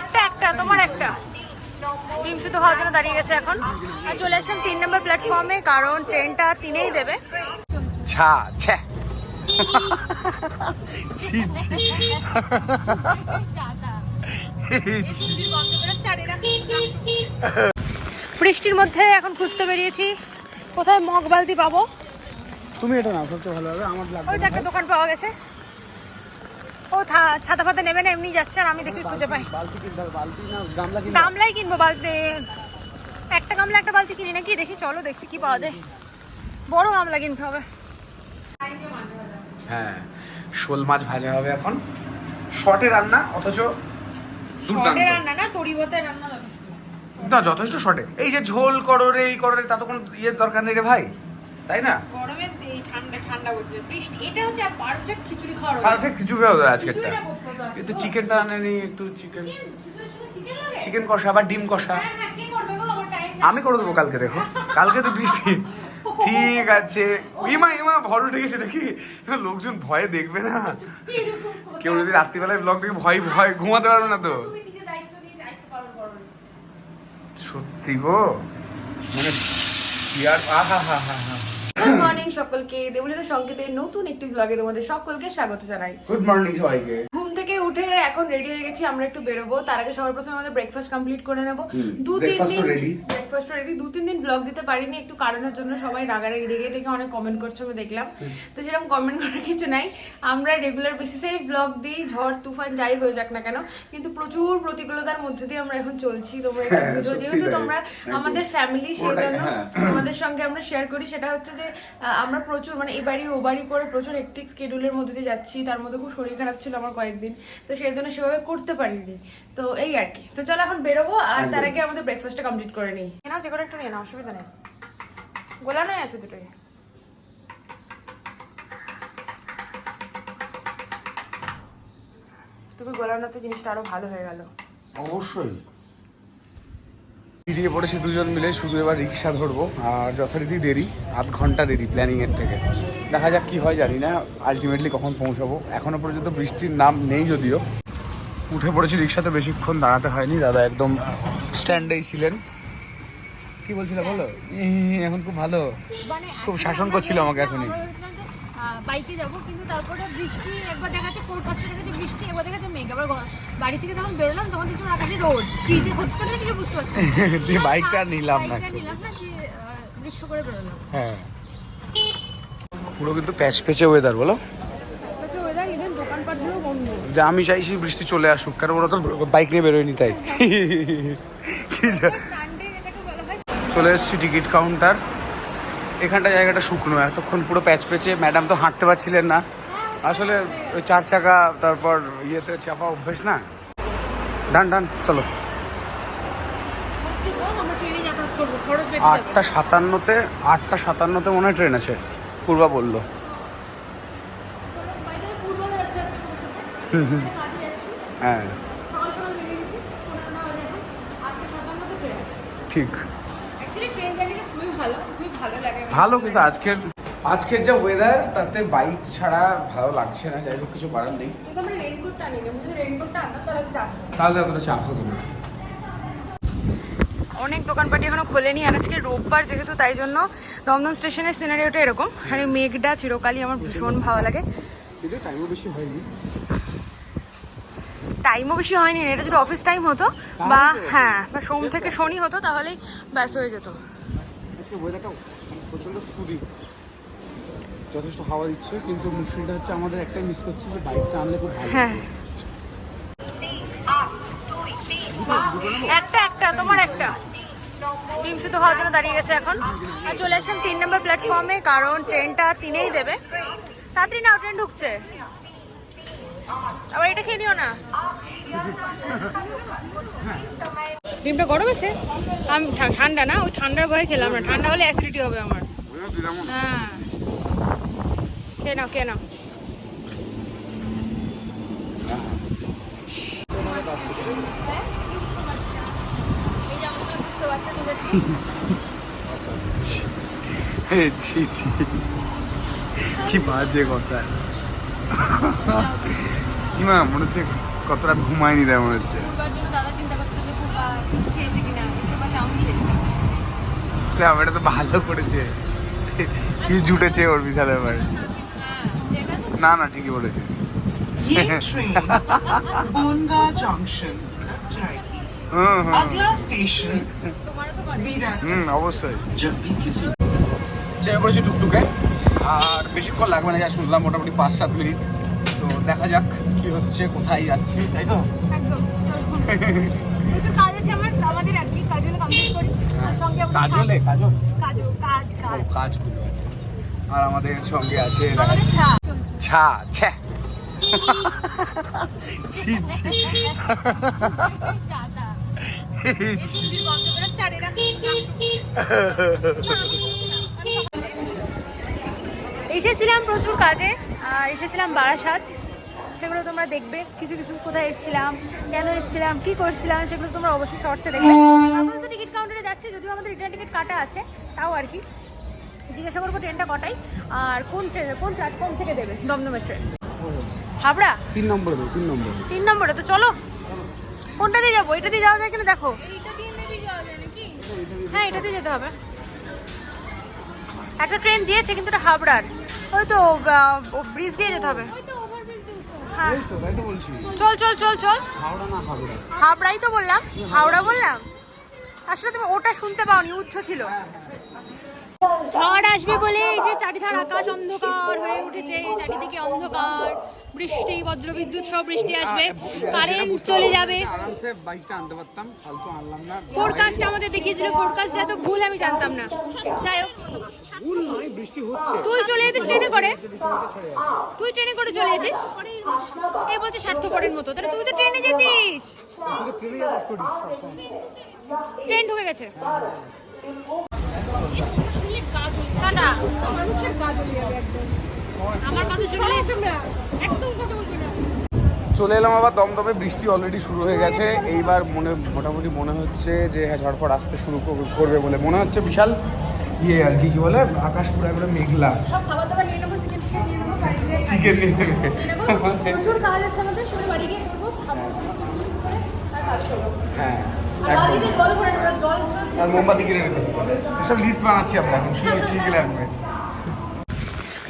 একটা একটা তোমার একটা। ডিম শুধু খাওয়ার জন্য দাঁড়িয়ে গেছে এখন। আর চলে আসলাম তিন নম্বর প্ল্যাটফর্মে কারণ ট্রেনটা তিনেই দেবে। ছা ছ্যা ছি ছি। বৃষ্টির মধ্যে এখন খুঁজতে বেরিয়েছি। কোথায় মগ বালতি পাবো? তুমি এটা না সবচেয়ে ভালো হবে আমার লাগবে ওই একটা দোকান পাওয়া গেছে। ও থা- ছাতা ফাতা নেবে না এমনি যাচ্ছে আর আমি দেখি খুঁজে পাই। বালতি কিনতে হবে বালতি না গামলা কিনতে হবে? গামলাই কিনবো বালতি একটা গামলা একটা বালতি কিনি নাকি? দেখি চলো দেখছি কি পাওয়া যায়। বড় গামলা কিনতে হবে। হ্যাঁ শোল মাছ ভাজা হবে এখন। শর্টে রান্না অথচ দুর্দান্ত। শর্টে রান্না না তরিবতে রান্না যথেষ্ট। না যথেষ্ট শর্টে এই যে ঝোল করো রে এই করো রে তা তো কোনো ইয়ের দরকার নেই রে ভাই তাই না? গরমে এই ঠান্ডা ঠান্ডা করছে বৃষ্টি এটা হচ্ছে পারফেক্ট খিচুড়ি খাওয়ার পারফেক্ট কিছু হবে আজকেরটা। চিকেনটা আনেনি একটু চিকেন? চিকেন কষা বা ডিম কষা। হ্যাঁ, হ্যাঁ। আমি করে দেবো কালকে দেখো। কালকে তো বৃষ্টি। ঠিক আছে। ইমা ইমা ভর উঠে গেছে নাকি? লোকজন ভয়ে দেখবে না। কেউ যদি রাত্রিবেলায় ব্লগ দেখে ভয় ভয় ঘুমাতে পারবে না তো। সত্যি গো। মানে আর আহা হা হা হা। গুড মর্নিং সকলকে। দেবলীনা সংকেতের নতুন একটি ব্লগে তোমাদের সকলকে স্বাগত জানাই। গুড মর্নিং সবাইকে। ঘুম থেকে উঠে এখন রেডি হয়ে গেছি আমরা একটু বেরোবো। তার আগে সবার প্রথমে আমাদের ব্রেকফাস্ট কমপ্লিট করে নেব। দু তিন দিন ব্রেকফাস্ট রেডি দু তিন দিন ব্লগ দিতে পারিনি একটু কারণের জন্য সবাই রাগারাগি রেগে রেগে অনেক কমেন্ট করছে আমি দেখলাম। তো সেরকম কমেন্ট করার কিছু নাই। আমরা রেগুলার বেসিসেই ব্লগ দিই ঝড় তুফান যাই হয়ে যাক না কেন। কিন্তু প্রচুর প্রতিকূলতার মধ্যে দিয়ে আমরা এখন চলছি তোমরা হ্যাঁ, বুঝো। যেহেতু তোমরা আমাদের ফ্যামিলি সেই জন্য হ্যাঁ। তোমাদের সঙ্গে আমরা শেয়ার করি। সেটা হচ্ছে যে আমরা প্রচুর মানে এবারই বাড়ি ও বাড়ি করে প্রচুর হেক্টিক স্কেডিউলের মধ্যে দিয়ে যাচ্ছি। তার মধ্যে খুব শরীর খারাপ ছিল আমার কয়েকদিন। তো সেই জন্য সেভাবে করতে পারিনি। তো এই আর কি। তো চলো এখন বেরোবো আর তার আগে আমাদের ব্রেকফাস্টটা কমপ্লিট করে নিই। নিয়ে যে কোনো একটু নিয়ে না অসুবিধা নেই। গোলা নয় আছে দুটোই। তুমি গোলানোতে জিনিসটা আরও ভালো হয়ে গেল। অবশ্যই। বেরিয়ে পড়েছি দুজন মিলে শুধু এবার রিক্সা ধরবো। আর যথারীতি দেরি আধ ঘণ্টা দেরি প্ল্যানিং এর থেকে। দেখা যাক কি হয় জানি না আলটিমেটলি কখন পৌঁছাবো। এখনও পর্যন্ত বৃষ্টির নাম নেই যদিও। উঠে পড়েছি রিক্সাতে বেশিক্ষণ দাঁড়াতে হয়নি। দাদা একদম স্ট্যান্ডেই ছিলেন। কি বলছিল বলো? এখন খুব ভালো। মানে খুব শাসন করছিল আমাকে এখনই। বাইকে যাব কিন্তু তারপরে বৃষ্টি একবার দেখাচ্ছে ফোরকাস্টে দেখাচ্ছে বৃষ্টি একবার দেখাচ্ছে মেঘ আবার বাড়ি থেকে যখন বেরোলাম তখন দেখছি আকাশে রোদ কি যে হচ্ছে না কিছু বুঝতে পারছি দিয়ে বাইকটা নিলাম না নিলাম না যে রিক্সা করে বেরোলাম। হ্যাঁ। পুরো কিন্তু প্যাচ ওয়েদার বলো? যে আমি চাইছি বৃষ্টি চলে আসুক কারণ ওরা তো বাইক নিয়ে বেরোয়নি তাই। চলে এসেছি টিকিট কাউন্টার এখানটা জায়গাটা শুকনো এতক্ষণ পুরো প্যাচ পেঁচে ম্যাডাম তো হাঁটতে পারছিলেন না। আসলে ওই চার চাকা তারপর ইয়েতে চাপা অভ্যেস না। ডান ডান চলো। আটটা সাতান্নতে আটটা সাতান্নতে মনে হয় ট্রেন আছে পূর্বা বলল। হ্যাঁ। ঠিক। ভালো কিন্তু আজকের আজকের যা ওয়েদার তাতে বাইক ছাড়া ভালো লাগছে না যাই হোক কিছু বাড়ার নেই। তাহলে এতটা চাপ হতো। না। অনেক দোকানপাটি এখনও খোলেনি আর আজকে রোববার যেহেতু তাই জন্য দমদম স্টেশনের সিনারিওটা এরকম। আর এই মেঘটা চিরকালই আমার ভীষণ ভালো লাগে। টাইমও বেশি হয়নি। টাইমও বেশি হয়নি এটা যদি অফিস টাইম হতো বা হ্যাঁ বা সোম থেকে শনি হতো তাহলেই ব্যাস হয়ে যেত। আজকে ওয়েদারটা প্রচণ্ড সুদি যথেষ্ট হাওয়া দিচ্ছে কিন্তু মুশকিলটা হচ্ছে আমাদের একটাই মিস করছে যে বাইকটা আনলে খুব ভালো হ্যাঁ। একটা একটা তোমার একটা। ডিম শুধু খাওয়ার জন্য দাঁড়িয়ে গেছে এখন। আর চলে আসলাম তিন নম্বর প্ল্যাটফর্মে কারণ ট্রেনটা তিনেই দেবে। তাড়াতাড়ি নাও ট্রেন ঢুকছে। আবার এটা খেয়ে নিও না। ডিমটা গরম আছে? আমি ঠা- ঠান্ডা না ওই ঠান্ডার ভয়ে খেলাম না। ঠান্ডা হলে অ্যাসিডিটি হবে আমার। হ্যাঁ। খেয়ে নাও কি বাজে কথা। কি মা মনে হচ্ছে কতটা ঘুমায়নি তাই মনে হচ্ছে। দেখো, এটা তো ভালো করেছে। কি জুটেছে ওর বিশাল ব্যাপারে। না না ঠিকই বলেছিস। অবশ্যই। চেয়ে পড়েছি টুকটুকে। আর বেশিক্ষণ লাগবে না যা শুনলাম মোটামুটি পাঁচ সাত মিনিট। তো দেখা যাক কি হচ্ছে কোথায় যাচ্ছি তাই তো? কাজলে কাজল হ্যাঁ। কাজ কাজ আর আমাদের সঙ্গে আছে ছা। ছ্যা ছি। ছি এসেছিলাম প্রচুর কাজে এসেছিলাম বারাসাত। সেগুলো তোমরা দেখবে। কিছু কিছু কোথায় এসেছিলাম কেন এসেছিলাম কি করছিলাম সেগুলো তোমরা অবশ্যই শর্টসে দেখবে। আমরা তো টিকিট কাউন্টারে যাচ্ছি যদিও আমাদের রিটার্ন টিকিট কাটা আছে তাও আর কি। জিজ্ঞাসা করব ট্রেনটা কটাই আর কোন ট্রেন কোন প্ল্যাটফর্ম থেকে দেবে? দমদমের ট্রেন হাবড়া? তিন নম্বরে তিন নম্বরে। তিন নম্বরে তো চলো। কোনটা দিয়ে যাব? এটা দিয়ে যাওয়া যায় কিনা? দেখো। হ্যাঁ এটা দিয়ে যেতে হবে। একটা ট্রেন দিয়েছে কিন্তু এটা হাবড়ার। ওই তো ব্রিজ দিয়ে যেতে হবে। হ্যাঁ। এই তো তাই তো বলছি। চল চল চল চল। হাওড়া হাবড়াই তো বললাম। হাওড়া বললাম? আসলে তুমি ওটা শুনতে পাওনি উচ্চ ছিল। ঝড় আসবে বলে এই যে চারিধার আকাশ অন্ধকার হয়ে উঠেছে চারিদিকে অন্ধকার বৃষ্টি বজ্রবিদ্যুৎ সব বৃষ্টি আসবে। কারেন্ট চলে যাবে। আরামসে বাইকটা আনতে পারতাম ফালতু আনলাম না ফোরকাস্ট আমাদের দেখিয়েছিল ফোরকাস্ট যত ভুল আমি জানতাম না। যাই হোক। ভুল নয় বৃষ্টি হচ্ছে তুই চলে যেতিস ট্রেনে করে? তুই ট্রেনে করে চলে যেতিস? এই বলছে স্বার্থপরের মতো। তাহলে তুই তো ট্রেনে যেতিস। ট্রেনে যাওয়ার করিস আমার কথা একদম কথা বলবি না। চলে এলাম আবার দমদমে বৃষ্টি অলরেডি শুরু হয়ে গেছে। এইবার মনে মোটামুটি মনে হচ্ছে যে হ্যাঁ ঝড়ফড় আসতে শুরু করবে বলে মনে হচ্ছে বিশাল ইয়ে আর কি কি বলে? আকাশ পুরো একবারে মেঘলা। সব খাবার দাবার নিয়ে নেব চিকেন নিয়ে নেব বাড়ি গিয়ে খাই। চিকেন নিয়ে নেবে। প্রচুর কাজ আছে আমাদের সবাই বাড়ি গিয়ে করব খাব করে আর কাজ করব হ্যাঁ আর মোমবাতি কিনে নিতে সব লিস্ট বানাচ্ছি আমরা কি লাগবে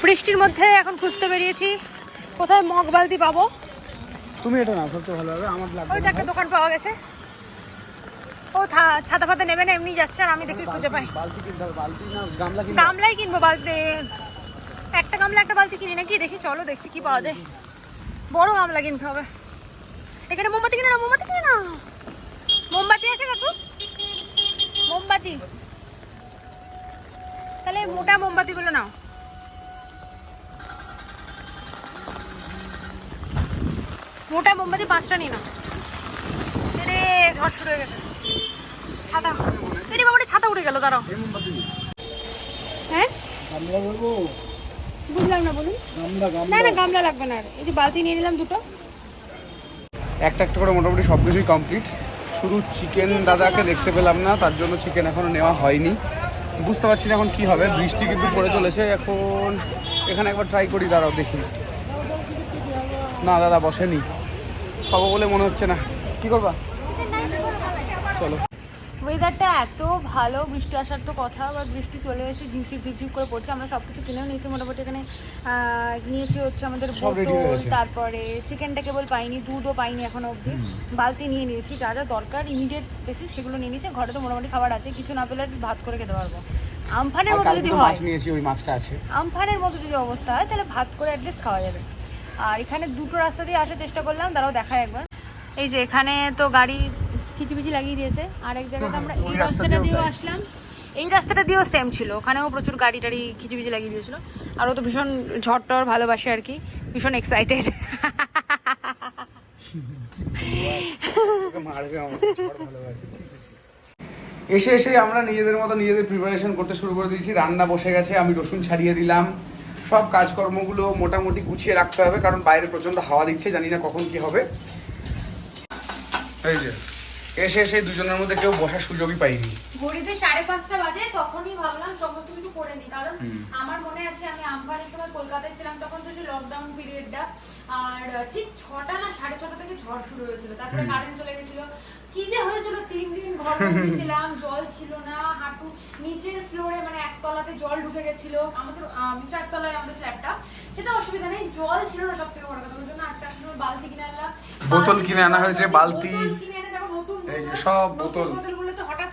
বৃষ্টির মধ্যে এখন খুঁজতে বেরিয়েছি। কোথায় মগ বালতি পাবো? তুমি এটা না সবচেয়ে ভালো হবে আমার লাগবে ওই তো একটা দোকান পাওয়া গেছে। ও থা- ছাতা ফাতা নেবে না এমনি যাচ্ছে আর আমি দেখি খুঁজে পাই। বালতি কিনতে হবে বালতি না গামলা কিনতে গামলাই কিনবো বালতি। একটা গামলা একটা বালতি কিনি নাকি? দেখি চলো দেখছি কি পাওয়া যায়। বড় গামলা কিনতে হবে। এখানে মোমবাতি কিনে না? মোমবাতি কিনে না? মোমবাতি আছে কাকু। মোমবাতি। তাহলে মোটা মোমবাতিগুলো নাও। মোটা মোমবাতি পাঁচটা নিয়ে নাও। রে ঝড় শুরু হয়ে গেছে। ছাতা। এরে বাবা ছাতা উড়ে গেল দাঁড়াও। হ্যাঁ? বুঝলাম না বলুন। না না গামলা লাগবে না আর। এই যে বালতি নিয়ে নিলাম দুটো। একটা একটা করে মোটামুটি সব কিছুই কমপ্লিট শুধু চিকেন দাদাকে দেখতে পেলাম না, তার জন্য চিকেন এখনও নেওয়া হয়নি। বুঝতে পারছি না এখন কী হবে, বৃষ্টি কিন্তু পড়ে চলেছে, এখন এখানে একবার ট্রাই করি, দাঁড়াও দেখি। না দাদা, বসেনি। খাব বলে মনে হচ্ছে না। কি করবা? চলো। ওয়েদারটা এত ভালো বৃষ্টি আসার তো কথা বা বৃষ্টি চলে এসে ঝিমঝিম ঝিমঝিম করে পড়ছে। আমরা সব কিছু কিনেও নিয়েছি মোটামুটি এখানে নিয়েছি হচ্ছে আমাদের বোতল তারপরে চিকেনটা কেবল পাইনি দুধও পাইনি এখনও অবধি। বালতি নিয়ে নিয়েছি যা যা দরকার ইমিডিয়েট বেশি সেগুলো নিয়ে নিয়েছি। ঘরে তো মোটামুটি খাবার আছে কিছু না পেলে ভাত করে খেতে পারব। আমফানের মতো যদি হয় নিয়েছি ওই মাছটা আছে। আমফানের মতো যদি অবস্থা হয় তাহলে ভাত করে অ্যাটলিস্ট খাওয়া যাবে। আর এখানে দুটো রাস্তা দিয়ে আসার চেষ্টা করলাম তারাও দেখায় একবার। এই যে এখানে তো গাড়ি খিচিবিচি লাগিয়ে দিয়েছে। আর এক জায়গাতে আমরা এই রাস্তাটা দিয়েও আসলাম। এই রাস্তাটা দিয়েও সেম ছিল। ওখানেও প্রচুর গাড়ি টাড়ি খিচিবিচি লাগিয়ে দিয়েছিল। আর ও তো ভীষণ ঝড় টর ভালোবাসে আর কি। ভীষণ এক্সাইটেড। এসে এসে আমরা নিজেদের মতো নিজেদের প্রিপারেশন করতে শুরু করে দিয়েছি। রান্না বসে গেছে আমি রসুন ছাড়িয়ে দিলাম। সব কাজকর্মগুলো মোটামুটি গুছিয়ে রাখতে হবে কারণ বাইরে প্রচণ্ড হাওয়া দিচ্ছে জানি না কখন কি হবে। এই যে। এসে এসে দুজনের মধ্যে কেউ বসার সুযোগই পাইনি। ঘড়িতে সাড়ে পাঁচটা বাজে তখনই ভাবলাম সমস্ত কিছু করে নিই। কারণ আমার মনে আছে আমি আমফানের সময় কলকাতায় ছিলাম তখন তো লকডাউন পিরিয়ডটা আর ঠিক ছটা না সাড়ে ছটা থেকে ঝড় শুরু হয়েছিল। তারপরে কারেন্ট চলে গেছিল। কি যে হয়েছিল তিন দিন ঘর ছিলাম জল ছিল না হাঁটু নিচের ফ্লোরে মানে একতলাতে জল ঢুকে গেছিল। আমাদের নিচে আমাদের ফ্ল্যাটটা সেটা অসুবিধা নেই জল ছিল না সব থেকে বড় কথা। ওই জন্য আজকে সময় বালতি কিনে আনলাম। বোতল কিনে আনা হয়েছে, বালতি। কিনে নতুন এই যে সব বোতল।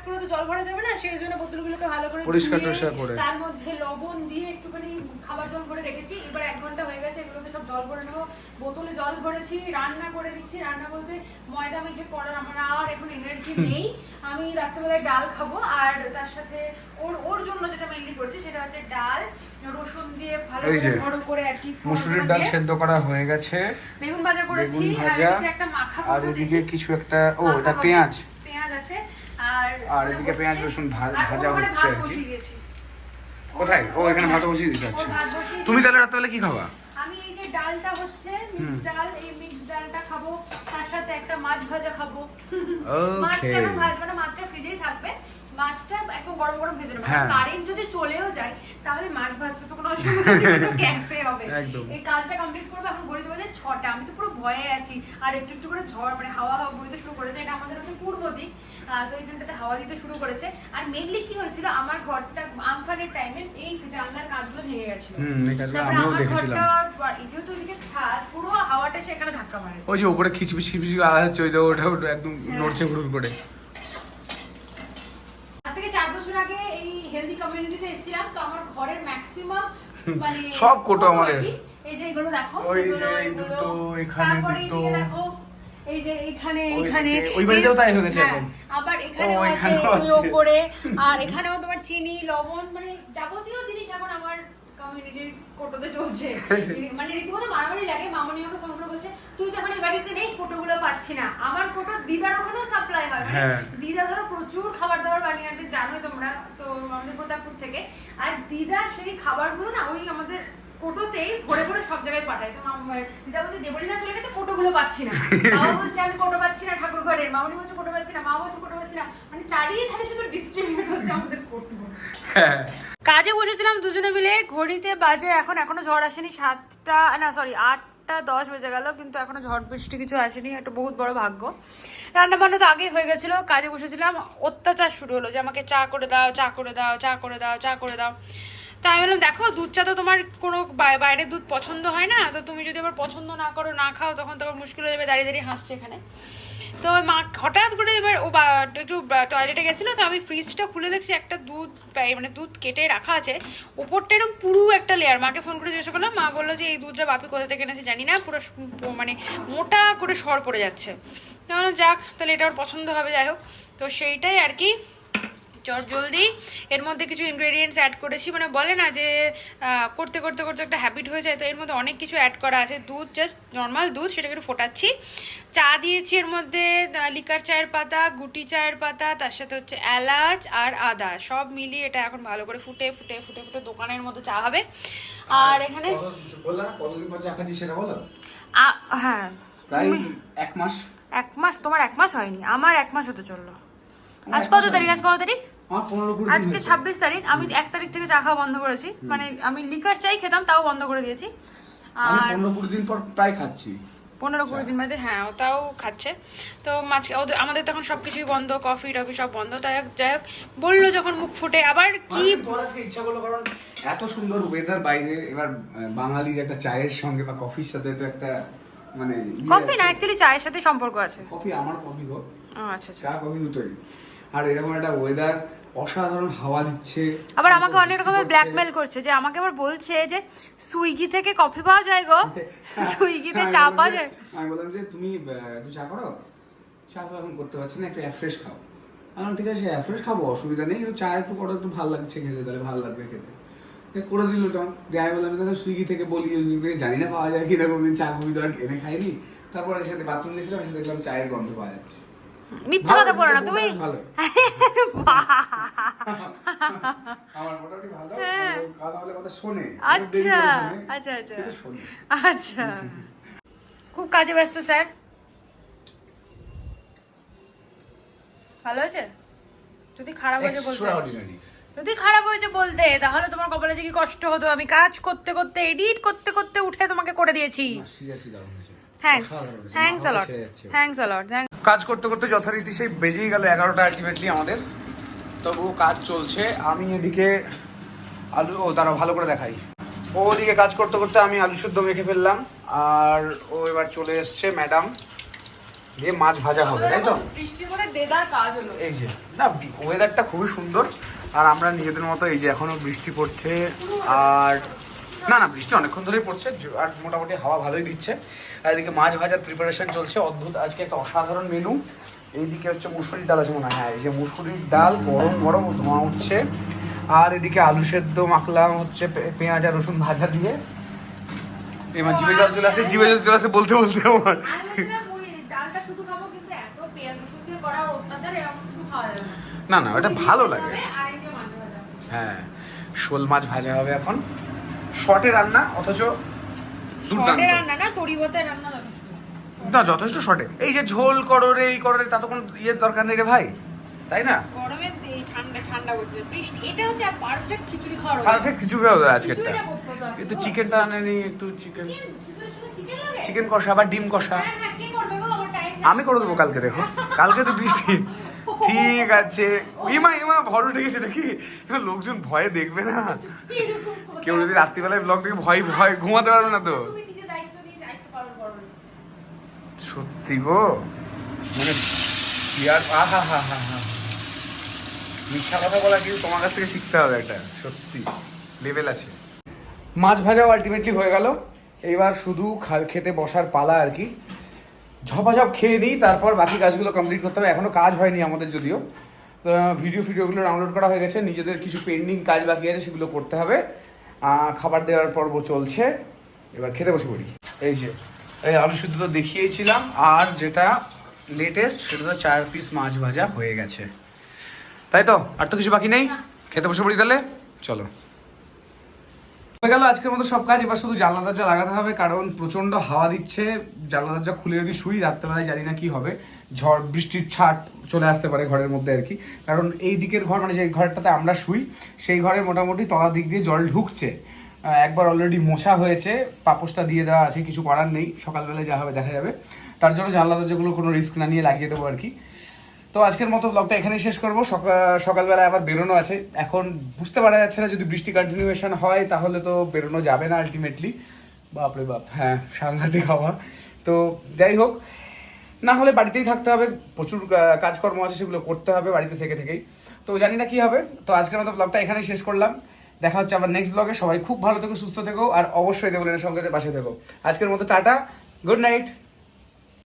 করে তো জল ভরা যাবে না সেই জন্য বোতলগুলোকে ভালো করে পরিষ্কার টরিষ্কার করে। তার মধ্যে লবণ দিয়ে একটুখানি খাবার জল ভরে রেখেছি। এবার এক ঘণ্টা হয়ে গেছে এগুলোতে সব জল ভরে নেব। বোতলে জল ভরেছি রান্না করে দিচ্ছি। রান্না বলতে ময়দা মেখে করার আমার আর এখন এনার্জি নেই। আমি রাত্রেবেলায় ডাল খাব আর তার সাথে ওর ওর জন্য যেটা মেনলি করছি সেটা হচ্ছে ডাল রসুন দিয়ে ভালো করে বড় করে আর কি মুসুরির ডাল সেদ্ধ করা হয়ে গেছে। বেগুন ভাজা করেছি আর এদিকে একটা মাখা আর এদিকে কিছু একটা ও এটা পেঁয়াজ। পেঁয়াজ আছে। আর এদিকে পেঁয়াজ রসুন ভাজা হচ্ছে আর কি। কোথায়? ও এখানে ভাত বসিয়ে দিতে হচ্ছে আচ্ছা তুমি। তাহলে রাত্রেবেলা কি খাবা? আমি এই যে ডালটা হচ্ছে মিক্স ডাল এই মিক্স ডালটা খাব। তার সাথে একটা মাছ ভাজা খাব। মাছটা ওকে এখন ভাজবো না? মাছটা ফ্রিজেই থাকবে। মাছটা একদম গরম গরম ভেজে নেব। হ্যাঁ। কারেন্ট যদি চলেও যায় তাহলে মাছ ভাজতে তো কোনো অসুবিধা নেই গ্যাসে হবে। এই কাজটা কমপ্লিট করব এখন ছটা। আমি তো পুরো ভয়ে আছি। আর একটু একটু করে ঝড় মানে হাওয়া হাওয়া বইতে শুরু করেছে এটা আমাদের হচ্ছে পূর্ব দিক। তো এইখানটাতে হাওয়া দিতে শুরু করেছে। আর মেনলি কি হয়েছিল আমার ঘরটা আমফানের টাইমে এই জানলার ভেঙে গেছিল। কাজগুলো আমিও দেখেছিলাম। যেহেতু ওইদিকে ছাদ পুরো হাওয়াটা সেখানে ধাক্কা মারে। ওই যে উপরে খিচবিচ খিচবিচ আওয়াজ হচ্ছে ওই ওটা ওটা একদম হ্যাঁ। নড়ছে হুড় করে আজ থেকে চার বছর আগে এই হেলদি কমিউনিটিতে এসেছিলাম তো আমার ঘরের ম্যাক্সিমাম মানে সব কোটো আমাদের। এই যে এগুলো দেখো ওই যে এই দুটো, এখানে দুটো। এই যে এখানে ওই এখানে ওই বাড়িতেও তাই হয়ে গেছে এখন। আবার এখানেও আছে ওই আছে। আর এখানেও তোমার চিনি লবণ মানে যাবতীয় জিনিস এখন আমার কমিউনিটির কোটোতে চলছে। মানে রীতিমতো মারামারি লাগে মামনি আমাকে ফোন করে বলছে তুই তো এখন এই বাড়িতে নেই পাচ্ছি না। আমার দিদার ওখানেও সাপ্লাই হয়। মানে হ্যাঁ। দিদা ধরো প্রচুর খাবার দাবার বানিয়ে আনতে জানোই তোমরা তো আমাদের প্রতাপপুর থেকে। আর দিদা সেই খাবারগুলো না ওই আমাদের কোটোতেই ভরে ভরে সব জায়গায় পাঠায়। তো মাম- দিদা বলছে দেবলি না চলে গেছে কোটোগুলো পাচ্ছি না। বাবা বলছে আমি কোটো পাচ্ছি না ঠাকুর ঘরের মামনি বলছে কোটো পাচ্ছি না। মা বলছে কোটো পাচ্ছি না। মানে চারিধারে শুধু ডিস্ট্রিবিউট হচ্ছে আমাদের কোটো হ্যাঁ। কাজে বসেছিলাম দুজনে মিলে। ঘড়িতে বাজে এখন এখনও ঝড় আসেনি। সাতটা না সরি আটটা দশ বেজে গেল কিন্তু এখনও ঝড় বৃষ্টি কিছু আসেনি। একটা বহুত বড় ভাগ্য। রান্না বান্না তো আগেই হয়ে গেছিল। কাজে বসেছিলাম। অত্যাচার শুরু হলো যে আমাকে চা করে দাও চা করে দাও চা করে দাও চা করে দাও। তাই আমি বললাম দেখো দুধ চা তো তোমার কোনো বাই- বাইরের দুধ পছন্দ হয় না। তো তুমি যদি আবার পছন্দ না করো না খাও তখন তো আবার মুশকিল হয়ে যাবে দাঁড়িয়ে দাঁড়িয়ে হাসছে এখানে। তো মা হঠাৎ করে এবার ও বা- একটু টয়লেটে গেছিল তো আমি ফ্রিজটা খুলে দেখছি একটা দুধ মানে দুধ কেটে রাখা আছে। ওপরটা এরকম পুরো একটা লেয়ার মাকে ফোন করে জিজ্ঞাসা করলাম মা বলল যে এই দুধটা বাপি কোথা থেকে এনেছে জানি না পুরো মানে মোটা করে সর পড়ে যাচ্ছে। তো বললাম, যাক তাহলে এটা ওর পছন্দ হবে যাই হোক। তো সেইটাই আর কি চট জলদি। এর মধ্যে কিছু ইনগ্রেডিয়েন্টস অ্যাড করেছি। মানে বলে না যে করতে করতে করতে একটা হ্যাবিট হয়ে যায়। তো এর মধ্যে অনেক কিছু অ্যাড করা আছে। দুধ জাস্ট নর্মাল দুধ সেটাকে একটু ফোটাচ্ছি। চা দিয়েছি এর মধ্যে লিকার চায়ের পাতা গুটি চায়ের পাতা তার সাথে হচ্ছে এলাচ আর আদা। সব মিলিয়ে এটা এখন ভালো করে ফুটে ফুটে ফুটে ফুটে দোকানের মতো চা হবে। আর এখানে হ্যাঁ। এক মাস। এক মাস? তোমার এক মাস হয়নি। আমার এক মাস হতে চলল। আজ কত তারিখ? আজ কত তারিখ? আজকে ছাব্বিশ তারিখ আমি এক তারিখ থেকে চা খাওয়া বন্ধ করেছি। মানে আমি লিকার চাই খেতাম তাও বন্ধ করে দিয়েছি। আর পনেরো কুড়ি দিন পর প্রায় খাচ্ছি। পনেরো কুড়ি দিন বাদে হ্যাঁ ওটাও খাচ্ছে। তো মাছ ওদের- আমাদের তখন সব কিছুই বন্ধ কফি টফি সব বন্ধ। তাই হোক যাই হোক বলল যখন মুখ ফুটে আবার কি কি আজকে ইচ্ছা করল কারণ এত সুন্দর ওয়েদার বাইরে এবার বাঙালির একটা চায়ের সঙ্গে বা কফির সাথে তো একটা মানে ইয়ে কফি না অ্যাকচুয়ালি চায়ের সাথে সম্পর্ক আছে। কফি আমার কফি গো আচ্ছা আচ্ছা। চা কফি দুটোই। আর এরকম একটা ওয়েদার অসাধারণ হাওয়া দিচ্ছে। আবার আমাকে অনেক রকমের ব্ল্যাকমেল করছে। যে আমাকে আবার বলছে যে সুইগি থেকে কফি পাওয়া যায় গো? সুইগিতে আমি চা পাওয়া যায়? আমি বললাম যে তুমি একটু চা করো? চা তো এখন করতে পারছি না একটু অ্যাফ্রেশ খাও। আমি ঠিক আছে অ্যাফ্রেশ খাব অসুবিধা নেই কিন্তু চা একটু করো একটু ভালো লাগছে খেতে তাহলে ভালো লাগবে খেতে। করে দিল ওটা। আমি বললাম তাহলে সুইগি থেকে বলি সুইগি থেকে জানি না পাওয়া যায় কিনা কোনদিন চা কফি তো আর এনে খাইনি। তারপর এর সাথে বাথরুম দিয়েছিলাম এসে দেখলাম চায়ের গন্ধ পাওয়া যাচ্ছে। মিথ্যা কথা বলো না তুমি? হ্যাঁ। দেরি আচ্ছা আচ্ছা আচ্ছা। আচ্ছা। খুব কাজে ব্যস্ত স্যার। ভালো আছে? যদি খারাপ হয়েছে বলতে। যদি খারাপ হয়েছে বলতে তাহলে তোমার কপালে যে কি কষ্ট হতো? আমি কাজ করতে করতে এডিট করতে করতে উঠে তোমাকে করে দিয়েছি। Thanks thanks a lot thanks a lot কাজ করতে করতে যথারীতি সেই বেজেই গেল এগারোটা আলটিমেটলি আমাদের। তবুও কাজ চলছে। আমি এদিকে আলু ও দাঁড়াও ভালো করে দেখাই। ও ওদিকে কাজ করতে করতে আমি আলু শুদ্ধ মেখে ফেললাম। আর ও এবার চলে এসছে ম্যাডাম। দিয়ে মাছ ভাজা হবে তাই তো? এই যে না ওয়েদারটা খুবই সুন্দর। আর আমরা নিজেদের মতো এই যে এখনও বৃষ্টি পড়ছে। আর না না বৃষ্টি অনেকক্ষণ ধরেই পড়ছে আর মোটামুটি হাওয়া ভালোই দিচ্ছে। আর এদিকে মাছ ভাজার প্রিপারেশন চলছে। অদ্ভুত আজকে একটা অসাধারণ মেনু এইদিকে হচ্ছে মুসুরির ডাল আছে মনে হয়। হ্যাঁ এই যে মুসুরির ডাল গরম গরম ধোঁয়া উঠছে। আর এদিকে আলু সেদ্ধ মাখলাম হচ্ছে পেঁয়াজ আর রসুন ভাজা দিয়ে। এবার জিভে জল চলে আসে জিভে জল চলে আসে বলতে বলতে আমার। না। না ওটা ভালো লাগে। হ্যাঁ শোল মাছ ভাজা হবে এখন। শর্টে রান্না অথচ দুর্দান্ত। রান্না না তরিবতে রান্না যথেষ্ট। না যথেষ্ট শর্টে। এই যে ঝোল করো রে এই করো রে তা তো কোনো ইয়ের দরকার নেই রে ভাই। তাই না? গরমে এই ঠান্ডা ঠান্ডা পড়ছে বৃষ্টি এটা হচ্ছে পারফেক্ট খিচুড়ি খাওয়ার পারফেক্ট কিছু হবে আজকেরটা। খিচুড়িটা করতে হতো আজকে। কিন্তু চিকেনটা আনেনি একটু চিকেন চিকেন কষা বা ডিম কষা। হ্যাঁ হ্যাঁ আমি করে দেবো কালকে দেখো। কালকে তো বৃষ্টি। ঠিক আছে। ইমা ইমা, ভর উঠে গেছে নাকি? লোকজন ভয়ে দেখবে না। কেউ যদি রাত্রিবেলায় ব্লগ দেখে ভয় ভয় ঘুমাতে পারবে না তো। সত্যি গো? মানে আর আহা, হা হা হা মিথ্যা কথা বলা কিন্তু তোমার কাছ থেকে শিখতে হবে একটা সত্যি। লেভেল আছে। মাছ ভাজাও আলটিমেটলি হয়ে গেল। এইবার শুধু খেতে বসার পালা আর কি। ঝপাঝপ খেয়ে নিই তারপর বাকি কাজগুলো কমপ্লিট করতে হবে। এখনও কাজ হয়নি আমাদের যদিও। তো ভিডিও ফিডিওগুলো ডাউনলোড করা হয়ে গেছে নিজেদের কিছু পেন্ডিং কাজ বাকি আছে সেগুলো করতে হবে। খাবার দেওয়ার পর্ব চলছে। এবার খেতে বসে পড়ি। এই যে এই আলু শুদ্ধ তো দেখিয়েছিলাম আর যেটা লেটেস্ট সেটা তো চার পিস মাছ ভাজা হয়ে গেছে। তাই তো? আর তো কিছু বাকি নেই? খেতে বসে পড়ি তাহলে? চলো। হয়ে গেল আজকের মতো সব কাজ, এবার শুধু জানলা দরজা লাগাতে হবে, কারণ প্রচণ্ড হাওয়া দিচ্ছে। জানলা দরজা খুলে যদি শুই, রাত্রেবেলায় জানি না কি হবে। ঝড়, বৃষ্টির ছাট চলে আসতে পারে ঘরের মধ্যে আর কি। কারণ এই দিকের ঘর মানে যে ঘরটাতে আমরা শুই, সেই ঘরে মোটামুটি তলা দিক দিয়ে জল ঢুকছে। একবার অলরেডি মশা হয়েছে পাপোসটা দিয়ে দেওয়া আছে, কিছু করার নেই, সকালবেলায় যা হবে দেখা যাবে। তার জন্য জানলা দরজাগুলো কোনো রিস্ক না নিয়ে লাগিয়ে দেবো আর কি। তো আজকের মতো ব্লগটা এখানেই শেষ করব। সকা- সকালবেলায় আবার বেরোনো আছে। এখন বুঝতে পারা যাচ্ছে না যদি বৃষ্টি কন্টিনিউয়েশন হয়, তাহলে তো বেরোনো যাবে না আলটিমেটলি বাপরে বাপ হ্যাঁ সাংঘাতিক হওয়া। তো যাই হোক, না হলে বাড়িতেই থাকতে হবে। প্রচুর কাজকর্ম আছে, সেগুলো করতে হবে বাড়িতে থেকে থেকেই। তো জানি না কী হবে। তো আজকের মতো ব্লগটা এখানেই শেষ করলাম। দেখা হচ্ছে আবার নেক্সট ব্লগে সবাই খুব ভালো থেকো, সুস্থ থেকো, আর অবশ্যই দেবলের সঙ্গে পাশে থেকো। আজকের মতো টাটা গুড নাইট